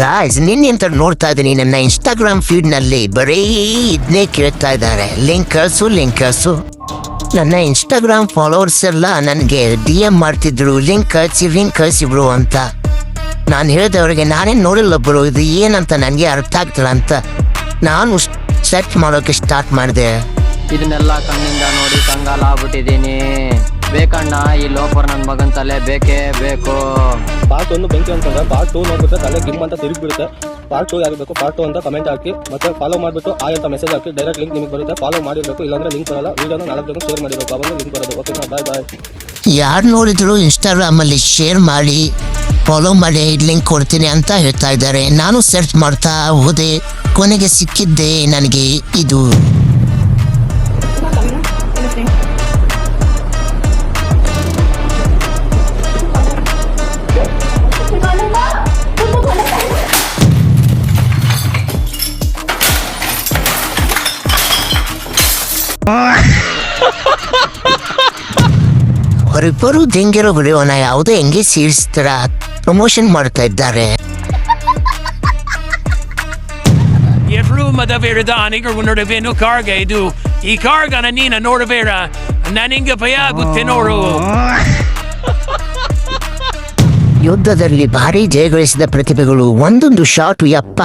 Guys ನಿನ್ನೆ ಅಂತ ನೋಡ್ತಾ ಇದ್ದೀನಿ. ನನ್ನ ಇನ್ಸ್ಟಾಗ್ರಾಮ್ ಫೀಡ್ನಲ್ಲಿ ಬರೀ ಇದನ್ನೇ ಕೇಳ್ತಾ ಇದ್ದಾರೆ. ಲಿಂಕ್ ಕಳ್ಸು ಲಿಂಕ್ ಕಳ್ಸು. ನನ್ನ ಇನ್ಸ್ಟಾಗ್ರಾಮ್ ಫಾಲೋವರ್ಸ್ ಎಲ್ಲ ನನಗೆ ಡಿ ಎಂ ಮಾಡ್ತಿದ್ರು. ಲಿಂಕ್ ಕಳ್ಸಿ ಲಿಂಕ್ ಕಳ್ಸಿ ಬ್ರೋ ಅಂತ. ನಾನು ಹೇಳಿದವ್ರಿಗೆ, ನಾನೇ ನೋಡಿಲ್ಲ ಬ್ರೋ ಇದು ಏನಂತ ನನಗೆ ಅರ್ಥ ಆಗ್ತಿಲ್ಲ ಅಂತ ನಾನು ಸೆಟ್ ಮಾಡೋಕೆ ಸ್ಟಾರ್ಟ್ ಮಾಡಿದೆ. ಇದನ್ನೆಲ್ಲ ಕಣ್ಣಿಂದ ನೋಡಿ ಕಂಗಾಲ ಆಗ್ಬಿಟ್ಟಿದ್ದೀನಿ ಬೇಕಣ್ಣ, ಈ ಲೋಪರ್ ನನ್ನ ಮಗನ ತಲೆ ಬೇಕೇ ಬೇಕು. ಪಾರ್ಟ್ ಒಂದು ಬೆಂಕಿ ಅಂತಂದ್ರೆ ಪಾರ್ಟ್ ಟೂ ನೋಡ್ಬಿಟ್ಟು ತಲೆ ಗಿಮ್ ಅಂತ ತಿರುಗಿಬಿಡುತ್ತೆ. ಪಾರ್ಟ್ ಟೂ ಯಾರು ಬೇಕು? ಪಾರ್ಟ್ ಟೂ ಅಂತ ಕಮೆಂಟ್ ಹಾಕಿ. ಮತ್ತೆ ಫಾಲೋ ಮಾಡಿಬಿಟ್ಟು ಆ ಅಂತ ಮೆಸೇಜ್ ಹಾಕಿ. ಡೈರೆಕ್ಟ್ ಲಿಂಕ್ ನಿಮಗೆ ಬರುತ್ತೆ. ಫಾಲೋ ಮಾಡಿರಬೇಕು. ಇಲ್ಲಾಂದ್ರೆ ಲಿಂಕ್ ಬರಲ್ಲ. ವೀಡಿಯೋನ ನಾಲ್ಕು ಜನ ಶೇರ್ ಮಾಡಿರಬೇಕು. ಅವಾಗ ಲಿಂಕ್ ಬರೋದು. ಓಕೆನಾ ಬಾಯ್ ಬಾಯ್ ಯಾರು ನೋಡಿದ್ರು ಇನ್ಸ್ಟಾಗ್ರಾಮಲ್ಲಿ ಶೇರ್ ಮಾಡಿ ಫಾಲೋ ಮಾಡಿ ಲಿಂಕ್ ಕೊಡ್ತೀನಿ ಅಂತ ಹೇಳ್ತಾ ಇದ್ದಾರೆ. ನಾನು ಸರ್ಚ್ ಮಾಡ್ತಾ ಹೋದೆ. ಕೊನೆಗೆ ಸಿಕ್ಕಿದ್ದೆ ನನಗೆ ಇದು. ಅವರಿಬ್ಬರು ದಿಂಗಿರೋ ವಿಡಿಯೋನ ಯಾವುದೇ ಹೆಂಗೆ ತರ ಪ್ರಮೋಷನ್ ಮಾಡ್ತಾ ಇದ್ದಾರೆ. ಎಲ್ರೂ ಮದವೇರದ ಅನಿಗರು ನಡುವೆನು ಕಾರ್ಗೆ ಇದು. ಈ ಕಾರ್ಗನ ನೀನ ನೋಡಬೇಡ. ನನಗೆ ಭಯ ಆಗುತ್ತೆ ನೋಡು. ಯುದ್ಧದಲ್ಲಿ ಭಾರಿ ಜಯಗಳಿಸಿದ ಪ್ರತಿಭೆಗಳು ಒಂದೊಂದು ಶಾಟ್ ಯಪ್ಪ.